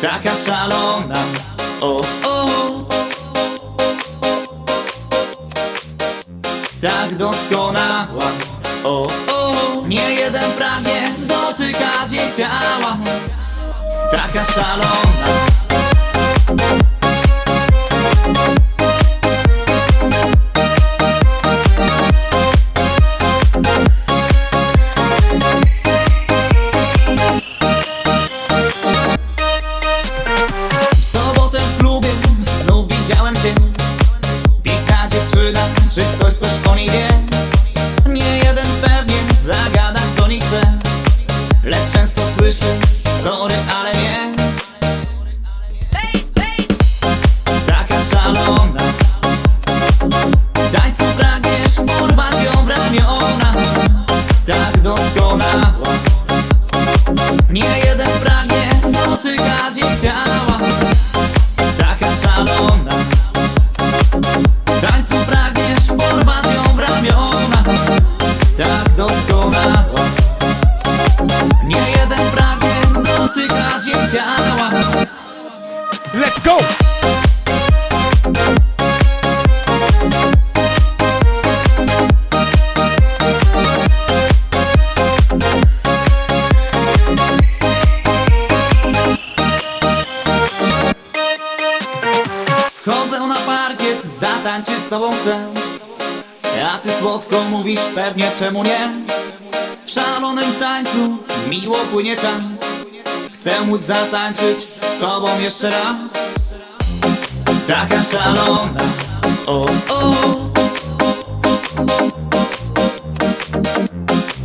taka szalona. O, o. Tak doskonała. O, o. Nie jeden pragnie dotykać jej ciała Taka szalona czy ktoś coś o niej wie? Nie jeden pewnie zagadać do niej chce. Lecz często słyszę, sorry, ale nie. Taka szalona. Tańcu pragniesz porwać ją w ramiona Tak doskonała. Nie jeden pragnie Tak doskonała Nie jeden pragnie dotykać jej ciała Let's go! Wchodzę na parkiet, zatańczyć z tobą chcę A ty słodko mówisz pewnie czemu nie? W szalonym tańcu miło płynie czas. Chcę móc zatańczyć z tobą jeszcze raz. Taka szalona O, o.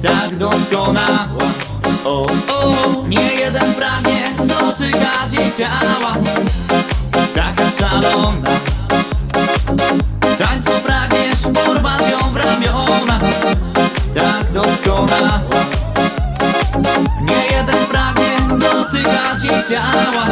Tak doskonała O, o. Nie jeden pragnie dotykać jej ciała Nie jeden pragnie dotykać jej ciała